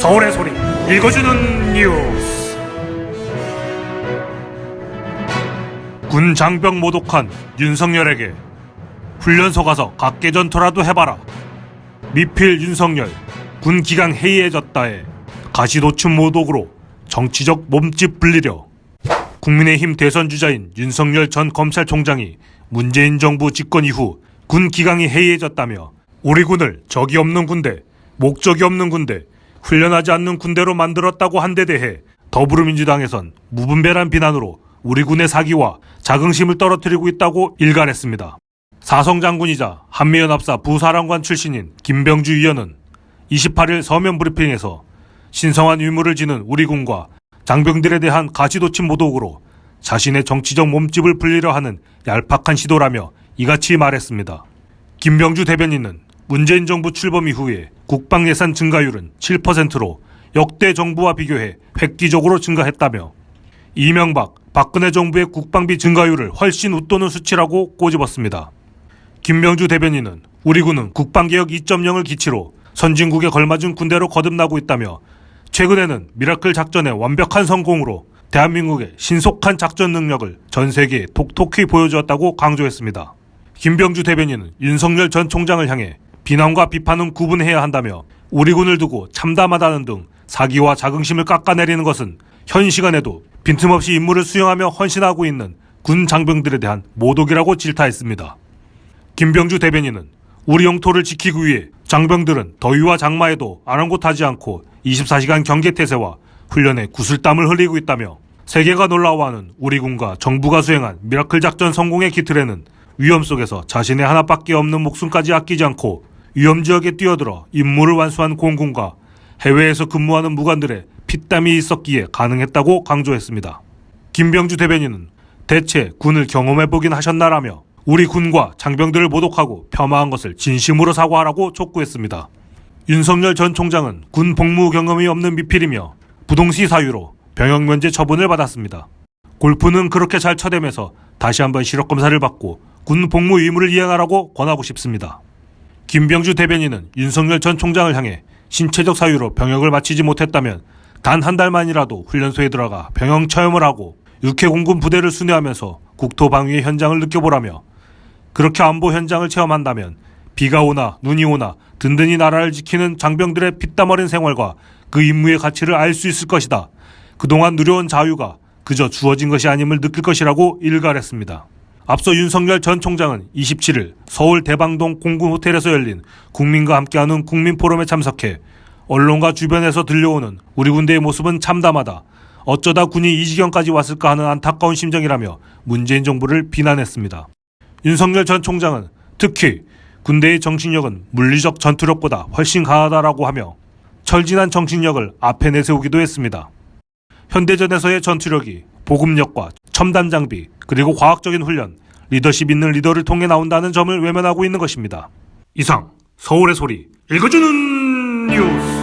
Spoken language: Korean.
서울의 소리 읽어주는 뉴스. 군 장병 모독한 윤석열에게 훈련소 가서 각개전투라도 해봐라. 미필 윤석열 군 기강 해이해졌다에 가시도춘 모독으로 정치적 몸집 불리려 국민의힘 대선 주자인 윤석열 전 검찰총장이 문재인 정부 집권 이후 군 기강이 해이해졌다며 우리 군을 적이 없는 군대, 목적이 없는 군대, 훈련하지 않는 군대로 만들었다고 한 데 대해 더불어민주당에선 무분별한 비난으로 우리 군의 사기와 자긍심을 떨어뜨리고 있다고 일갈했습니다. 사성 장군이자 한미연합사 부사령관 출신인 김병주 위원은 28일 서면 브리핑에서 신성한 의무를 지는 우리 군과 장병들에 대한 가시도친 모독으로 자신의 정치적 몸집을 불리려 하는 얄팍한 시도라며 이같이 말했습니다. 김병주 대변인은 문재인 정부 출범 이후에 국방 예산 증가율은 7%로 역대 정부와 비교해 획기적으로 증가했다며 이명박, 박근혜 정부의 국방비 증가율을 훨씬 웃도는 수치라고 꼬집었습니다. 김병주 대변인은 우리 군은 국방개혁 2.0을 기치로 선진국에 걸맞은 군대로 거듭나고 있다며 최근에는 미라클 작전의 완벽한 성공으로 대한민국의 신속한 작전 능력을 전 세계에 톡톡히 보여주었다고 강조했습니다. 김병주 대변인은 윤석열 전 총장을 향해 비난과 비판은 구분해야 한다며 우리 군을 두고 참담하다는 등 사기와 자긍심을 깎아내리는 것은 현 시간에도 빈틈없이 임무를 수행하며 헌신하고 있는 군 장병들에 대한 모독이라고 질타했습니다. 김병주 대변인은 우리 영토를 지키기 위해 장병들은 더위와 장마에도 아랑곳하지 않고 24시간 경계태세와 훈련에 구슬땀을 흘리고 있다며 세계가 놀라워하는 우리 군과 정부가 수행한 미라클 작전 성공의 기틀에는 위험 속에서 자신의 하나밖에 없는 목숨까지 아끼지 않고 위험 지역에 뛰어들어 임무를 완수한 공군과 해외에서 근무하는 무관들의 피땀이 있었기에 가능했다고 강조했습니다. 김병주 대변인은 대체 군을 경험해보긴 하셨나라며 우리 군과 장병들을 모독하고 폄하한 것을 진심으로 사과하라고 촉구했습니다. 윤석열 전 총장은 군 복무 경험이 없는 미필이며 부동시 사유로 병역 면제 처분을 받았습니다. 골프는 그렇게 잘 쳐대면서 다시 한번 시력 검사를 받고 군 복무 의무를 이행하라고 권하고 싶습니다. 김병주 대변인은 윤석열 전 총장을 향해 신체적 사유로 병역을 마치지 못했다면 단 한 달만이라도 훈련소에 들어가 병영 체험을 하고 육해공군 부대를 순회하면서 국토방위의 현장을 느껴보라며 그렇게 안보 현장을 체험한다면 비가 오나 눈이 오나 든든히 나라를 지키는 장병들의 피땀 어린 생활과 그 임무의 가치를 알 수 있을 것이다. 그동안 누려온 자유가 그저 주어진 것이 아님을 느낄 것이라고 일갈했습니다. 앞서 윤석열 전 총장은 27일 서울 대방동 공군 호텔에서 열린 국민과 함께하는 국민 포럼에 참석해 언론과 주변에서 들려오는 우리 군대의 모습은 참담하다. 어쩌다 군이 이 지경까지 왔을까 하는 안타까운 심정이라며 문재인 정부를 비난했습니다. 윤석열 전 총장은 특히 군대의 정신력은 물리적 전투력보다 훨씬 강하다라고 하며 철진한 정신력을 앞에 내세우기도 했습니다. 현대전에서의 전투력이 보급력과 첨단 장비 그리고 과학적인 훈련, 리더십 있는 리더를 통해 나온다는 점을 외면하고 있는 것입니다. 이상 서울의 소리 읽어주는 뉴스